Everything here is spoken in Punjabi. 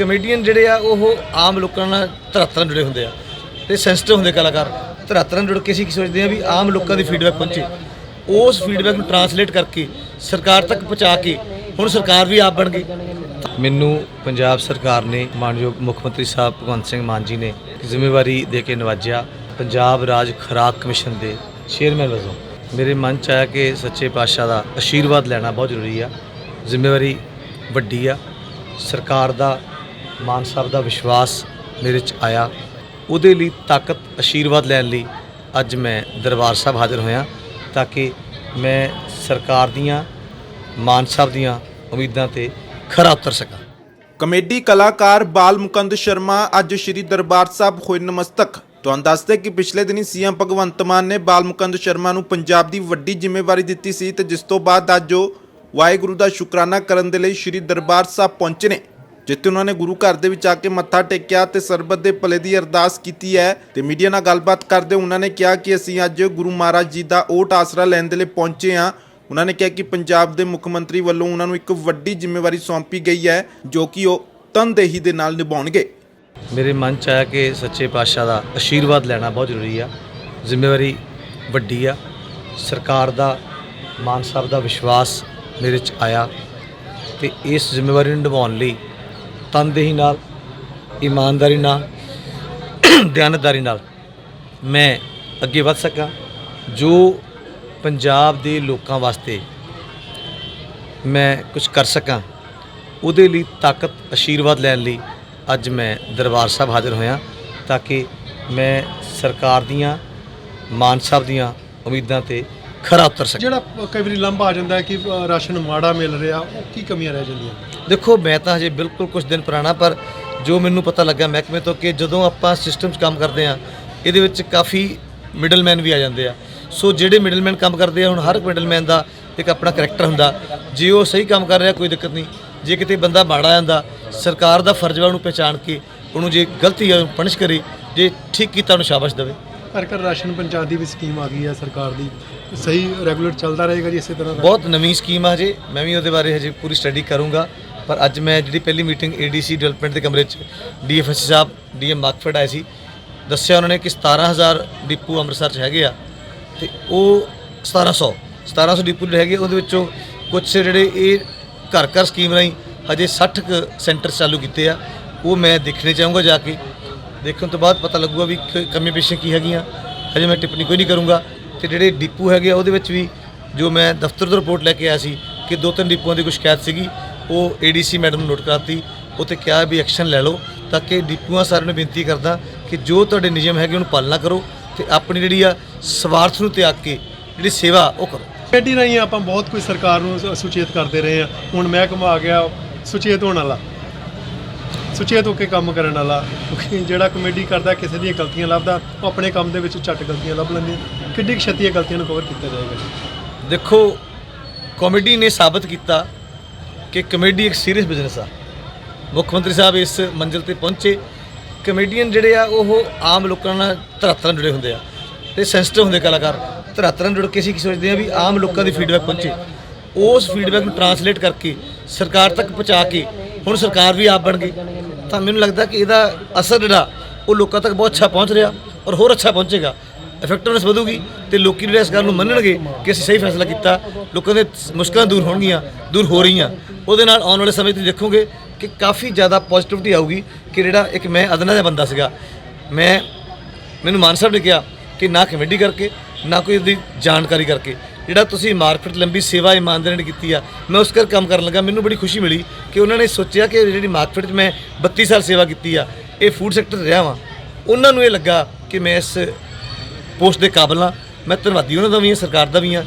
ਕਮੇਡੀਅਨ ਜਿਹੜੇ ਆ, ਉਹ ਆਮ ਲੋਕਾਂ ਨਾਲ ਧਰਾਤਲ ਨਾਲ ਜੁੜੇ ਹੁੰਦੇ ਆ। ਤੇ ਸੈਂਸਿਟਿਵ ਹੁੰਦੇ ਕਲਾਕਾਰ। ਧਰਾਤਲ ਨਾਲ ਜੁੜ ਕੇ ਅਸੀਂ ਕੀ ਸੋਚਦੇ ਆ ਵੀ ਆਮ ਲੋਕਾਂ ਦੀ ਫੀਡਬੈਕ ਪਹੁੰਚੇ। ਉਸ ਫੀਡਬੈਕ ਨੂੰ ਟਰਾਂਸਲੇਟ ਕਰਕੇ ਸਰਕਾਰ ਤੱਕ ਪਹੁੰਚਾ ਕੇ ਹੁਣ ਸਰਕਾਰ ਵੀ ਆਪ ਬਣ ਗਈ। ਮੈਨੂੰ ਪੰਜਾਬ ਸਰਕਾਰ ਨੇ ਮਾਨਯੋਗ ਮੁੱਖ ਮੰਤਰੀ ਸਾਹਿਬ ਭਗਵੰਤ ਸਿੰਘ ਮਾਨ ਜੀ ਨੇ ਜ਼ਿੰਮੇਵਾਰੀ ਦੇ ਕੇ ਨਵਾਜਿਆ ਪੰਜਾਬ ਰਾਜ ਖੁਰਾਕ ਕਮਿਸ਼ਨ ਦੇ ਚੇਅਰਮੈਨ ਵਜੋਂ ਮੇਰੇ ਮਨ ਚ ਆਇਆ ਕਿ ਸੱਚੇ ਪਾਤਸ਼ਾਹ ਦਾ ਆਸ਼ੀਰਵਾਦ ਲੈਣਾ ਬਹੁਤ ਜ਼ਰੂਰੀ ਆ। ਜ਼ਿੰਮੇਵਾਰੀ ਵੱਡੀ ਆ। ਸਰਕਾਰ ਦਾ ਮਾਨ ਸਾਹਿਬ ਦਾ ਵਿਸ਼ਵਾਸ ਮੇਰੇ ਚ ਆਇਆ। ਉਹਦੇ ਲਈ ਤਾਕਤ ਆਸ਼ੀਰਵਾਦ ਲੈਣ ਲਈ ਅੱਜ ਮੈਂ ਦਰਬਾਰ ਸਾਹਿਬ ਹਾਜ਼ਰ ਹੋਇਆ ਤਾਂ ਕਿ ਮੈਂ ਸਰਕਾਰ ਦੀਆਂ, ਮਾਨ ਸਾਹਿਬ ਦੀਆਂ ਉਮੀਦਾਂ ਤੇ ਖਰਾ ਉਤਰ ਸਕਾਂ। ਕਮੇਡੀ ਕਲਾਕਾਰ ਬਾਲ ਮੁਕੰਦ ਸ਼ਰਮਾ ਅੱਜ ਸ੍ਰੀ ਦਰਬਾਰ ਸਾਹਿਬ ਹੋਏ ਨਮਸਤਕ। ਤੁਹਾਨੂੰ ਦੱਸਦੇ ਕਿ ਪਿਛਲੇ ਦਿਨੀ ਸੀਐਮ ਭਗਵੰਤ ਮਾਨ ਨੇ ਬਾਲ ਮੁਕੰਦ ਸ਼ਰਮਾ ਨੂੰ ਪੰਜਾਬ ਦੀ ਵੱਡੀ ਜ਼ਿੰਮੇਵਾਰੀ ਦਿੱਤੀ ਸੀ ਤੇ ਜਿਸ ਤੋਂ ਬਾਅਦ ਅੱਜ ਉਹ ਵਾਹਿਗੁਰੂ ਦਾ ਸ਼ੁਕਰਾਨਾ ਕਰਨ ਦੇ ਲਈ ਸ੍ਰੀ ਦਰਬਾਰ ਸਾਹਿਬ ਪਹੁੰਚੇ ਨੇ। ਜਿੱਥੇ ਉਹਨਾਂ ਨੇ ਗੁਰੂ ਘਰ ਦੇ ਵਿੱਚ ਆ ਕੇ ਮੱਥਾ ਟੇਕਿਆ ਤੇ ਸਰਬਤ ਦੇ ਭਲੇ ਦੀ ਅਰਦਾਸ ਕੀਤੀ ਹੈ ਤੇ ਮੀਡੀਆ ਨਾਲ ਗੱਲਬਾਤ ਕਰਦੇ ਉਹਨਾਂ ਨੇ ਕਿਹਾ ਕਿ ਅਸੀਂ ਅੱਜ ਗੁਰੂ ਮਹਾਰਾਜ ਜੀ ਦਾ ਓਟ ਆਸਰਾ ਲੈਣ ਦੇ ਲਈ ਪਹੁੰਚੇ ਹਾਂ। ਉਹਨਾਂ ਨੇ ਕਿਹਾ ਕਿ ਪੰਜਾਬ ਦੇ ਮੁੱਖ ਮੰਤਰੀ ਵੱਲੋਂ ਉਹਨਾਂ ਨੂੰ ਇੱਕ ਵੱਡੀ ਜ਼ਿੰਮੇਵਾਰੀ ਸੌਂਪੀ ਗਈ ਹੈ, ਜੋ ਕਿ ਉਹ ਤਨਦੇਹੀ ਦੇ ਨਾਲ ਨਿਭਾਉਣਗੇ। ਮੇਰੇ ਮਨ ਚ ਆਇਆ ਕਿ ਸੱਚੇ ਪਾਤਸ਼ਾਹ ਦਾ ਆਸ਼ੀਰਵਾਦ ਲੈਣਾ ਬਹੁਤ ਜ਼ਰੂਰੀ ਆ। ਜ਼ਿੰਮੇਵਾਰੀ ਵੱਡੀ ਆ। ਸਰਕਾਰ ਦਾ, ਮਾਨ ਸਾਹਿਬ ਦਾ ਵਿਸ਼ਵਾਸ ਮੇਰੇ ਚ ਆਇਆ ਤੇ ਇਸ ਜ਼ਿੰਮੇਵਾਰੀ ਨੂੰ ਨਿਭਾਉਣ ਲਈ ਤਨਦੇਹੀ ਨਾਲ, ਇਮਾਨਦਾਰੀ ਨਾਲ, ਦਿਆਨਤਦਾਰੀ ਨਾਲ ਮੈਂ ਅੱਗੇ ਵੱਧ ਸਕਾਂ, ਜੋ ਪੰਜਾਬ ਦੇ ਲੋਕਾਂ ਵਾਸਤੇ ਮੈਂ ਕੁਝ ਕਰ ਸਕਾਂ, ਉਹਦੇ ਲਈ ਤਾਕਤ ਆਸ਼ੀਰਵਾਦ ਲੈਣ ਲਈ ਅੱਜ ਮੈਂ ਦਰਬਾਰ ਸਾਹਿਬ ਹਾਜ਼ਰ ਹੋਇਆ, ਤਾਂ ਕਿ ਮੈਂ ਸਰਕਾਰ ਦੀਆਂ, ਮਾਨ ਸਾਹਿਬ ਦੀਆਂ ਉਮੀਦਾਂ ਤੇ ਖਰਾ ਉਤਰ ਸਕਾਂ। ਜਿਹੜਾ ਕਈ ਵਾਰੀ ਲੰਬਾ ਆ ਜਾਂਦਾ ਹੈ ਕਿ ਰਾਸ਼ਨ ਮਾੜਾ ਮਿਲ ਰਿਹਾ ਉਹ ਕੀ ਕਮੀਆਂ ਰਹਿ ਜਾਂਦੀਆਂ? ਦੇਖੋ ਮੈਂ ਤਾਂ ਹਜੇ ਬਿਲਕੁਲ ਕੁਝ ਦਿਨ ਪੁਰਾਣਾ ਪਰ ਜੋ ਮੈਨੂੰ ਪਤਾ ਲੱਗਾ ਮਹਿਕਮੇ ਤੋਂ ਕਿ ਜਦੋਂ ਆਪਾਂ ਸਿਸਟਮ 'ਚ ਕੰਮ ਕਰਦੇ ਆ ਇਹਦੇ ਵਿੱਚ ਕਾਫੀ ਮਿਡਲਮੈਨ ਵੀ ਆ ਜਾਂਦੇ ਆ। ਸੋ ਜਿਹੜੇ ਮਿਡਲਮੈਨ ਕੰਮ ਕਰਦੇ ਆ ਹੁਣ ਹਰ ਮਿਡਲਮੈਨ ਦਾ ਇੱਕ ਆਪਣਾ ਕਰੈਕਟਰ ਹੁੰਦਾ। ਜੇ ਉਹ ਸਹੀ ਕੰਮ ਕਰ ਰਿਹਾ ਕੋਈ ਦਿੱਕਤ ਨਹੀਂ। ਜੇ ਕਿਤੇ ਬੰਦਾ ਮਾੜਾ ਜਾਂਦਾ ਸਰਕਾਰ ਦਾ ਫਰਜ਼ ਵਾ ਉਹਨੂੰ ਪਹਿਚਾਣ ਕੇ ਉਹਨੂੰ ਜੇ ਗਲਤੀ ਹੈ ਪਨਿਸ਼ ਕਰੇ ਜੇ ਠੀਕ ਕੀਤਾ ਉਹਨੂੰ ਸ਼ਾਬਾਸ਼ ਦੇਵੇ। ਪਰ ਘਰ ਰਾਸ਼ਨ ਪੰਚਾਇਤ ਦੀ ਵੀ ਸਕੀਮ ਆ ਗਈ ਹੈ, ਸਰਕਾਰ ਦੀ। ਸਹੀ ਰੈਗੂਲਰ ਚੱਲਦਾ ਰਹੇਗਾ ਜੀ ਇਸੇ ਤਰ੍ਹਾਂ ਦਾ। ਬਹੁਤ ਨਵੀਂ ਸਕੀਮ ਆ ਹਜੇ। ਮੈਂ ਵੀ ਉਹਦੇ ਬਾਰੇ ਹਜੇ ਪੂਰੀ ਸਟੱਡੀ ਕਰੂੰਗਾ। ਪਰ ਅੱਜ ਮੈਂ ਜਿਹੜੀ ਪਹਿਲੀ ਮੀਟਿੰਗ ਏਡੀਸੀ ਡਿਵੈਲਪਮੈਂਟ ਦੇ ਕਮਰੇ 'ਚ ਡੀਐਫਐਸਸੀ ਸਾਹਿਬ ਡੀਐਮ ਮਾਕਫੜ ਆਏ ਸੀ, ਦੱਸਿਆ ਉਹਨਾਂ ਨੇ ਕਿ 17000 ਡਿਪੂ ਅੰਮ੍ਰਿਤਸਰ 'ਚ ਹੈਗੇ ਆ ਤੇ ਉਹ 1700 1700 ਡਿਪੂ ਜਿਹੜੇ ਹੈਗੇ ਉਹਦੇ ਵਿੱਚੋਂ ਕੁਝ ਜਿਹੜੇ ਇਹ ਘਰ ਘਰ ਸਕੀਮ ਰਾਹੀਂ ਹਜੇ 60 ਕੁ ਸੈਂਟਰ ਚਾਲੂ ਕੀਤੇ ਆ। ਉਹ ਮੈਂ ਦੇਖਣੇ ਚਾਹੂੰਗਾ ਜਾ ਕੇ। ਦੇਖਣ ਤੋਂ ਬਾਅਦ ਪਤਾ ਲੱਗੂਗਾ ਵੀ ਕ- ਕਮੀ ਪੇਸ਼ੇ ਕੀ ਹੈਗੀਆਂ। ਹਜੇ ਮੈਂ ਟਿੱਪਣੀ ਕੋਈ ਨਹੀਂ ਕਰੂੰਗਾ। ਤੇ ਜਿਹੜੇ ਡਿਪੂ ਹੈਗੇ ਆ, ਉਹਦੇ ਵਿੱਚ ਵੀ ਜੋ ਮੈਂ ਦਫ਼ਤਰ ਤੋਂ ਰਿਪੋਰਟ ਲੈ ਕੇ ਆਇਆ ਸੀ ਕਿ ਦੋ ਤਿੰਨ ਡਿਪੂਆਂ ਦੀ ਕੋਈ ਸ਼ਿਕਾਇਤ ਸੀਗੀ, ਉਹ ਏਡੀਸੀ ਮੈਡਮ ਨੂੰ ਨੋਟ ਕਰਾਤੀ। ਉੱਥੇ ਕਿਹਾ ਵੀ ਐਕਸ਼ਨ ਲੈ ਲਓ ਤਾਂ ਕਿ ਡਿਪੂਆਂ ਸਾਰਿਆਂ ਨੂੰ ਬੇਨਤੀ ਕਰਦਾ ਕਿ ਜੋ ਤੁਹਾਡੇ ਨਿਯਮ ਹੈਗੇ, ਉਹਨੂੰ ਪਾਲਣਾ ਕਰੋ ਤੇ ਆਪਣੀ ਜਿਹੜੀ ਆ ਸਵਾਰਥ ਨੂੰ ਤਿਆਗ ਕੇ ਜਿਹੜੀ ਸੇਵਾ, ਉਹ ਕਰੋ। ਕਮੇਡੀ ਰਾਹੀਂ ਆਪਾਂ ਬਹੁਤ ਕੁਝ ਸਰਕਾਰ ਨੂੰ ਸੁਚੇਤ ਕਰਦੇ ਰਹੇ ਆ ਹੁਣ ਮਹਿਕਮਾ ਆ ਗਿਆ, ਸੁਚੇਤ ਹੋਣ ਵਾਲਾ। ਸੁਚੇਤ ਹੋ ਕੇ ਕੰਮ ਕਰਨ ਵਾਲਾ, ਕਿਉਂਕਿ ਜਿਹੜਾ ਕਮੇਡੀ ਕਰਦਾ, ਕਿਸੇ ਦੀਆਂ ਗਲਤੀਆਂ ਲੱਭਦਾ, ਉਹ ਆਪਣੇ ਕੰਮ ਦੇ ਵਿੱਚ ਝੱਟ ਗਲਤੀਆਂ ਲੱਭ ਲੈਂਦੇ ਕਿੱਡੀ ਕੁ ਇਹ ਗਲਤੀਆਂ ਨੂੰ ਕਵਰ ਕੀਤਾ ਜਾਏਗਾ? ਜੀ ਦੇਖੋ ਕਾਮੇਡੀ ਨੇ ਸਾਬਤ ਕੀਤਾ ਕਿ ਕਮੇਡੀ ਇੱਕ ਸੀਰੀਅਸ ਬਿਜ਼ਨਸ ਆ। ਮੁੱਖ ਮੰਤਰੀ ਸਾਹਿਬ ਇਸ ਮੰਜ਼ਿਲ ਤੇ ਪਹੁੰਚੇ। ਕਮੇਡੀਅਨ ਜਿਹੜੇ ਆ, ਉਹ ਆਮ ਲੋਕਾਂ ਨਾਲ ਧਰਾਤਲ ਨਾਲ ਜੁੜੇ ਹੁੰਦੇ ਆ। ਤੇ ਸੈਂਸਿਟਿਵ ਹੁੰਦੇ ਕਲਾਕਾਰ। ਧਰਾਤਲ ਨਾਲ ਜੁੜ ਕੇ ਅਸੀਂ ਕੀ ਸੋਚਦੇ ਆ ਵੀ ਆਮ ਲੋਕਾਂ ਦੀ ਫੀਡਬੈਕ ਪਹੁੰਚੇ। ਉਸ ਫੀਡਬੈਕ ਨੂੰ ਟਰਾਂਸਲੇਟ ਕਰਕੇ ਸਰਕਾਰ ਤੱਕ ਪਹੁੰਚਾ ਕੇ ਹੁਣ ਸਰਕਾਰ ਵੀ ਆਪ ਬਣ ਗਈ। ਤਾਂ ਮੈਨੂੰ ਲੱਗਦਾ ਕਿ ਇਹਦਾ ਅਸਰ ਜਿਹੜਾ, ਉਹ ਲੋਕਾਂ ਤੱਕ ਬਹੁਤ ਅੱਛਾ ਪਹੁੰਚ ਰਿਹਾ ਔਰ ਹੋਰ ਅੱਛਾ ਪਹੁੰਚੇਗਾ। ਇਫੈਕਟਿਵਨੈਸ ਵਧੂਗੀ ਤੇ ਲੋਕੀ ਜਿਹੜੇ ਇਸ ਗੱਲ ਨੂੰ ਮੰਨਣਗੇ ਕਿ ਅਸੀਂ ਸਹੀ ਫੈਸਲਾ ਕੀਤਾ, ਲੋਕਾਂ ਦੇ ਮੁਸ਼ਕਲਾਂ ਦੂਰ ਹੋਣਗੀਆਂ, ਦੂਰ ਹੋ ਰਹੀਆਂ। ਉਹਦੇ ਨਾਲ ਆਉਣ ਵਾਲੇ ਸਮੇਂ 'ਚ ਦੇਖੋਗੇ ਕਿ ਕਾਫੀ ਜ਼ਿਆਦਾ ਪੋਜ਼ਿਟਿਵਿਟੀ ਆਊਗੀ ਕਿ ਜਿਹੜਾ ਇੱਕ ਮੈਂ ਅਦਨਾ ਦਾ ਬੰਦਾ ਸੀਗਾ। ਮੈਂ, ਮੈਨੂੰ ਮਾਨ ਸਾਹਿਬ ਨੇ ਕਿਹਾ ਕਿ ਨਾ ਕਮੇਡੀ ਕਰਕੇ, ਨਾ ਕੋਈ ਉਹਦੀ ਜਾਣਕਾਰੀ ਕਰਕੇ। ਜਿਹੜਾ ਤੁਸੀਂ ਮਾਰਕੀਟ ਲੰਬੀ ਸੇਵਾ ਇਮਾਨਦਾਰੀ ਨਾਲ ਕੀਤੀ ਆ, ਮੈਂ ਉਸ ਕਰ ਕੰਮ ਕਰਨ ਲੱਗਾ, ਮੈਨੂੰ ਬੜੀ ਖੁਸ਼ੀ ਮਿਲੀ ਕਿ ਉਹਨਾਂ ਨੇ ਸੋਚਿਆ ਕਿ ਜਿਹੜੀ ਮਾਰਕੀਟ 'ਚ ਮੈਂ 32 ਸਾਲ ਸੇਵਾ ਕੀਤੀ ਆ, ਇਹ ਫੂਡ ਸੈਕਟਰ 'ਚ ਰਿਹਾ ਵਾਂ। ਉਹਨਾਂ ਨੂੰ ਇਹ ਲੱਗਾ ਕਿ ਮੈਂ ਇਸ ਪੋਸਟ ਦੇ ਕਾਬਲ ਹਾਂ, ਮੈਂ ਧੰਨਵਾਦੀ ਉਹਨਾਂ ਦਾ ਵੀ ਹਾਂ, ਸਰਕਾਰ ਦਾ ਵੀ ਹਾਂ।